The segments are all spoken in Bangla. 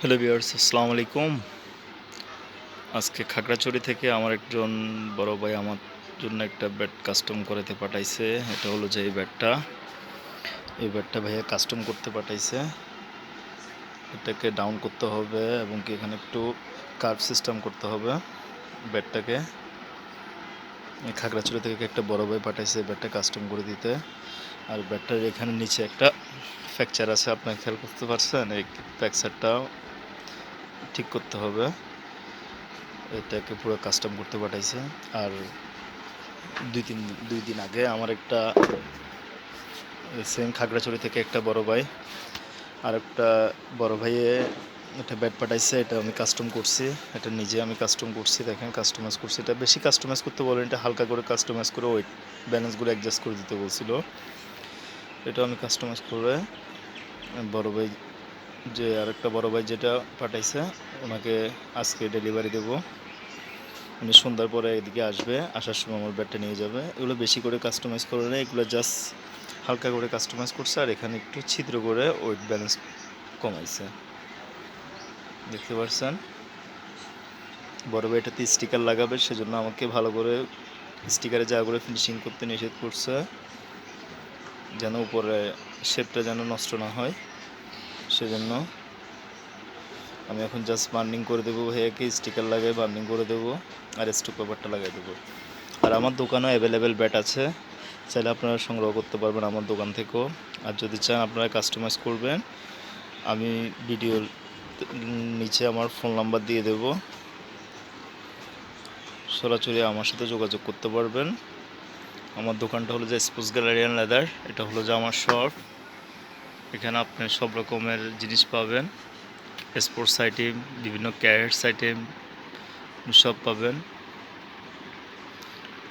হ্যালো বিয়ার্স আসসালামু আলাইকুম। আজকে খাগড়াছড়ি থেকে আমার একজন বড় ভাই আমার জন্য একটা ব্যাট কাস্টম করাতে পাঠাইছে। এটা হলো যে এই ব্যাটটা। এই ব্যাটটা ভাইয়া কাস্টম করতে পাঠাইছে। এটাকে ডাউন করতে হবে এবং কি এখানে একটু কার্ভ সিস্টেম করতে হবে ব্যাটটাকে। খাগড়াছড়ি থেকে একটা বড় ভাই পাঠাইছে ব্যাটটা কাস্টম করে দিতে। আর ব্যাটটার এখানে নিচে একটা ফ্র্যাকচার আছে আপনার খেয়াল করতে পারছেন? এই ফ্র্যাকচারটা ঠিক করতে হবে। এটাকে পুরো কাস্টম করতে পাঠাইছে। আর দুই তিন, দুই দিন আগে আমার একটা সেম খাগড়াছড়ি থেকে একটা বড় ভাই, আর একটা বড় ভাইয়ে এটা ব্যাট পাঠাইছে। এটা আমি কাস্টম করছি। এটা নিজে আমি কাস্টম করছি। দেখেন কাস্টমাইজ করছি। এটা বেশি কাস্টমাইজ করতে বলেন। এটা হালকা করে কাস্টমাইজ করে ওয়েট ব্যালেন্সগুলো অ্যাডজাস্ট করে দিতে বলছিল। এটা আমি কাস্টমাইজ করে বড় ভাই যে আরেকটা বড় ভাই যেটা পাঠাইছে, ওনাকে আজকে ডেলিভারি দেবো। উনি সন্ধ্যার পরে এদিকে আসবে, আসার সময় আমার ব্যাটটা নিয়ে যাবে। এগুলো বেশি করে কাস্টমাইজ করে না এগুলো জাস্ট হালকা করে কাস্টমাইজ করছে, আর এখানে একটু ছিদ্র করে ওয়েট ব্যালেন্স কমাইছে। দেখতে পাচ্ছেন বড় ভাই এটাতে স্টিকার লাগাবে, সেজন্য আমাকে ভালো করে স্টিকারে যা করে ফিনিশিং করতে নিষেধ করছে, যেন উপরে শেপটা যেন নষ্ট না হয়। সেজন্য আমি এখন জাস্ট বার্নিং করে দেবো হেয়াকে স্টিকার লাগাই বার্নিং করে দেবো, আর স্টক পেপারটা লাগাই দেবো। আর আমার দোকানেও অ্যাভেলেবেল ব্যাট আছে, চাইলে আপনারা সংগ্রহ করতে পারবেন আমার দোকান থেকেও। আর যদি চান আপনারা কাস্টমাইজ করবেন, আমি ভিডিওর নিচে আমার ফোন নাম্বার দিয়ে দেব। সরাসরি আমার সাথে যোগাযোগ করতে পারবেন। আমার দোকানটা হলো যে স্পোর্টস গ্যালারিয়ান লেদার এটা হলো যে আমার শপ এখানে আপনি সব রকমের জিনিস পাবেন। স্পোর্টস আইটেম বিভিন্ন ক্যারেটস আইটেম সব পাবেন।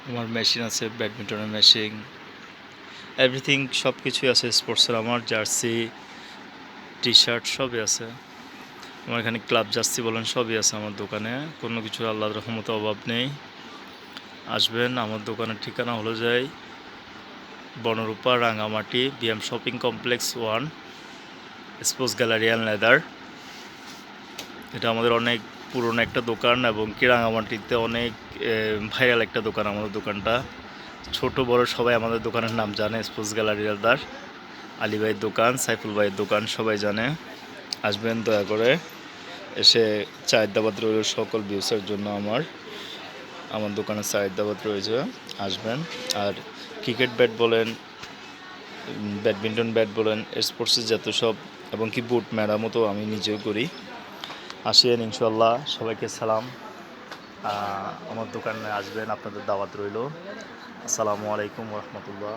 আমার মেশিন আছে ব্যাডমিন্টনের মেশিন এভরিথিং সব কিছুই আছে স্পোর্টসের আমার জার্সি টি শার্ট সবই আছে। আমার এখানে ক্লাব জার্সি বলেন, সবই আছে আমার দোকানে। কোনো কিছুর আল্লাহর রহমতে অভাব নেই। আসবেন, আমার দোকানের ঠিকানা হলো যাই। Banarupa, Rangamati, B M shopping complex one, sports গ্যালারিয়ান leather. এটা আমাদের অনেক পুরনো একটা দোকান এবং কি রাঙামাটিতে অনেক ভাইরাল একটা দোকান আমাদের দোকানটা। ছোট, বড় সবাই আমাদের দোকানের নাম জানে, স্পোর্টস গ্যালারি লেদার। আলী দোকান, সাইফুল ভাইয়ের দোকান, সবাই জানে। আসবেন দয়া করে। এসে চায়ের রইল সকল ভিউসের জন্য আমার। আমার দোকানে সাহিদাবাদ রয়েছে, আসবেন। আর ক্রিকেট ব্যাট বলেন, ব্যাডমিন্টন ব্যাট বলেন, স্পোর্টসের যত সব, এবং কি বুট মেরামতো আমি নিজেও করি। আসেন ইনশাল্লাহ সবাইকে সালাম। আমার দোকানে আসবেন, আপনাদের দাওয়াত রইল। আসসালামু আলাইকুম রহমতুল্লাহ।